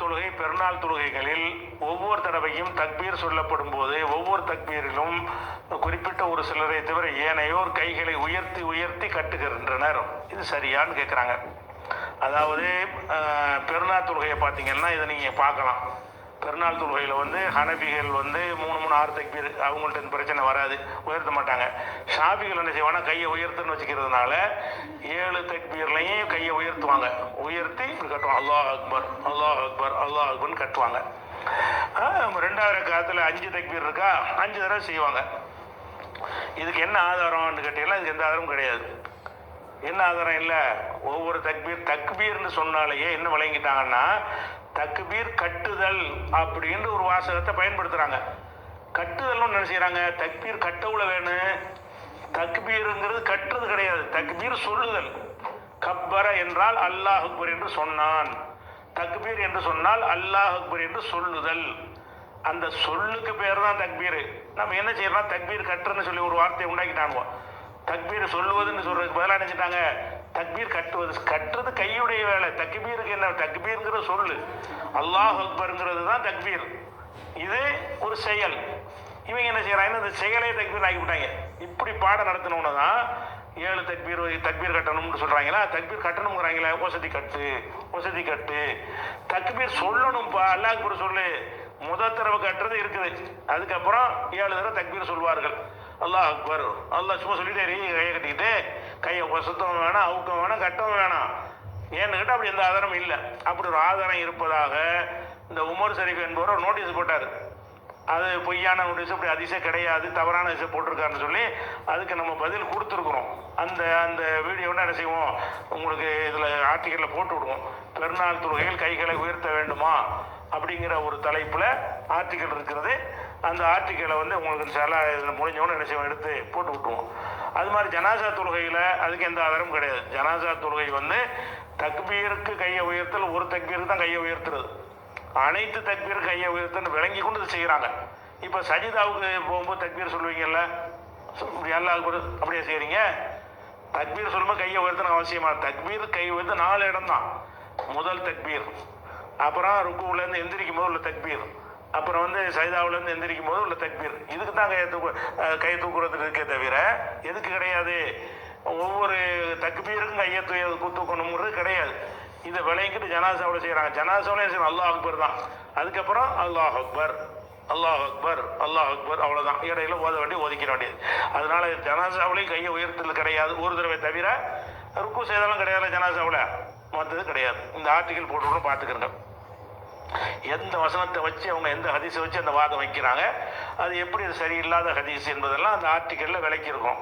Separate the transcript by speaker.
Speaker 1: தொழுகை பெருநாள் தொழுகைகளில் ஒவ்வொரு தடவையும் தக்பீர் சொல்லப்படும் போது ஒவ்வொரு தக்பீரிலும் குறிப்பிட்ட ஒரு சிலரை தவிர ஏனையோர் கைகளை உயர்த்தி உயர்த்தி கட்டுகின்றனர். இது சரியான்னு கேட்குறாங்க அதாவது பெருநாள் தொழுகையை பார்த்தீங்கன்னா இதை நீங்கள் பார்க்கலாம். பெருநாள் தொழுகையில் வந்து ஹனபிகள் வந்து மூணு மூணு ஆறு தக்பீர் அவங்கள்ட்ட இந்த பிரச்சனை வராது. உயர்த்த மாட்டாங்க. ஷாபிகள் என்ன செய்வாங்கன்னா கையை உயர்த்துன்னு வச்சுக்கிறதுனால ஏழு தக்பீர்லையும் கையை உயர்த்துவாங்க. உயர்த்தி இப்படி கட்டுவாங்க. அல்லாஹ் அக்பர் அல்லாஹ் அக்பர் அல்லாஹ் அக்பர்னு கட்டுவாங்க. ரெண்டாவது காலத்தில் அஞ்சு தக்பீர் இருக்கா? அஞ்சு தடவை செய்வாங்க. இதுக்கு என்ன ஆதாரம்னு கேட்டீங்கன்னா இதுக்கு எந்த ஆதாரமும் கிடையாது. என்ன ஆதாரம் இல்லை? ஒவ்வொரு தக்பீர் தக்பீர்னு சொன்னாலேயே என்ன விளங்கிட்டாங்கன்னா தக்பீர் கட்டுதல் அப்படின்னு ஒரு வாசகத்தை பயன்படுத்துகிறாங்க கட்டுதல்னு நினைச்சுக்கிறாங்க செய்கிறாங்க தக்பீர் கட்டவுல வேணும். தக்பீருங்கிறது கட்டுறது கிடையாது. தக்பீர் சொல்லுதல். கப்பர என்றால் அல்லாஹ் அக்பர் என்று சொன்னான். தக்பீர் என்று சொன்னால் அல்லாஹ் அக்பர் என்று சொல்லுதல். அந்த சொல்லுக்கு பேர் தான் தக்பீர். நம்ம என்ன செய்யறோம்? தக்பீர் கட்டுறன்னு சொல்லி ஒரு வார்த்தையை உண்டாக்கிட்டானுவோ தக்பீர் சொல்லுவதுன்னு சொல்றதுக்கு பதிலாக நினைச்சிட்டாங்க தக்பீர் கட்டுவது கட்டுறது கையுடைய வேலை. தக்பீருக்கு என்ன? தக்பீருங்கிற சொல்லு. அல்லாஹ் அக்பருங்கிறது தான் தக்பீர். இது ஒரு செயல். இவங்க என்ன செய்யறாங்க? இந்த செயலே தக்பீர் ஆகிவிட்டாங்க இப்படி பாடம் நடத்தினோன்னு தான் ஏழு தக்பீர் தக்பீர் கட்டணும்னு சொல்கிறாங்களா தக்பீர் கட்டணுங்கிறாங்களே வசதி கட்டு வசதி கட்டு. தக்பீர் சொல்லணும்ப்பா அல்லாஹ் சொல்லு. முதல் தடவை கட்டுறது இருக்குது. அதுக்கப்புறம் ஏழு தடவை தக்பீர் சொல்வார்கள். அல்லாஹ் அக்பர். அல்லாஹ் சும்மா சொல்லிட்டே இருக்கீங்க கையை கட்டிக்கிட்டு கையை சுத்தம் வேணாம் அவுக்கம் வேணாம் கட்டவும் வேணாம். ஏன்னு கேட்டால் அப்படி எந்த ஆதாரம் இல்லை. அப்படி ஒரு ஆதாரம் இருப்பதாக இந்த உமர் ஷரீஃப் என்பவர் ஒரு நோட்டீஸ் போட்டார். அது பொய்யான நோட்டீஸ் அப்படி அதிசயம் கிடையாது தவறான விஷயம் போட்டிருக்காருன்னு சொல்லி அதுக்கு நம்ம பதில் கொடுத்துருக்குறோம். அந்த அந்த வீடியோவில் என்ன செய்வோம்? உங்களுக்கு இதில் ஆர்டிக்கலில் போட்டு விடுவோம். பெருநாள் தொழுகையில் கைகளை உயர்த்த வேண்டுமா? அப்படிங்கிற ஒரு தலைப்பில் ஆர்டிக்கல் இருக்கிறது. அந்த ஆர்டிக்கலை வந்து உங்களுக்கு சில இதில் முடிஞ்சவொன்னு என்ன செய்வோம் எடுத்து போட்டு விட்டுருவோம். அது மாதிரி ஜனாசா தொழுகையில் அதுக்கு எந்த ஆதாரமும் கிடையாது. ஜனாசா தொழுகை வந்து தக்பீருக்கு கையை உயர்த்தல் ஒரு தக்பீருக்கு தான் கையை உயர்த்துறது. அனைத்து தக்பீர் கையை உயர்த்துன்னு விளங்கி கொண்டு இதை செய்கிறாங்க இப்போ சஜிதாவுக்கு போகும்போது தக்பீர் சொல்லுவீங்கல்ல இப்படி அப்படியே செய்கிறீங்க தக்பீர் சொல்லும்போது கையை உயர்த்தணும் அவசியமா? தக்பீர் கை உயர்த்து நாலு இடம் தான் முதல் தக்பீர். அப்புறம் ருக்குலேருந்து எந்திரிக்கும் போது உள்ள தக்பீர். அப்புறம் வந்து சைதாவுலேருந்து எந்திரிக்கும் போது உள்ள தக்பீர். இதுக்கு தான் கையை தூக்கு கை தூக்குறதுக்கு இருக்கே தவிர எதுக்கு கிடையாது? ஒவ்வொரு தக்பீருக்கும் கையை தூ தூக்கணுங்கிறது கிடையாது. இதை விளங்கிட்டு ஜனாசாவில் செய்கிறாங்க ஜனாசாவிலையும் செய்யணும் அல்லாஹ் அக்பர் தான். அதுக்கப்புறம் அல்லாஹ் அக்பர் அல்லாஹ் அக்பர் அல்லாஹ் அக்பர் அவ்வளோதான் இடையில ஓத வேண்டிய ஒதுக்கிட வேண்டியது. அதனால ஜனாசாவிலையும் கையை உயர்த்தல் கிடையாது ஒரு தடவை தவிர ருக்கு செய்தாலும் கிடையாது ஜனாசாவில். மற்றது கிடையாது. இந்த ஆர்டிக்கல் போட்டு பார்த்துக்கிறங்க எந்த வசனத்தை வச்சு அவங்க எந்த ஹதீஸை வச்சு அந்த வாதம் வைக்கிறாங்க அது எப்படி அது சரியில்லாத ஹதீஸ் என்பதெல்லாம் அந்த ஆர்டிக்கலில் விளக்கியிருக்கோம்.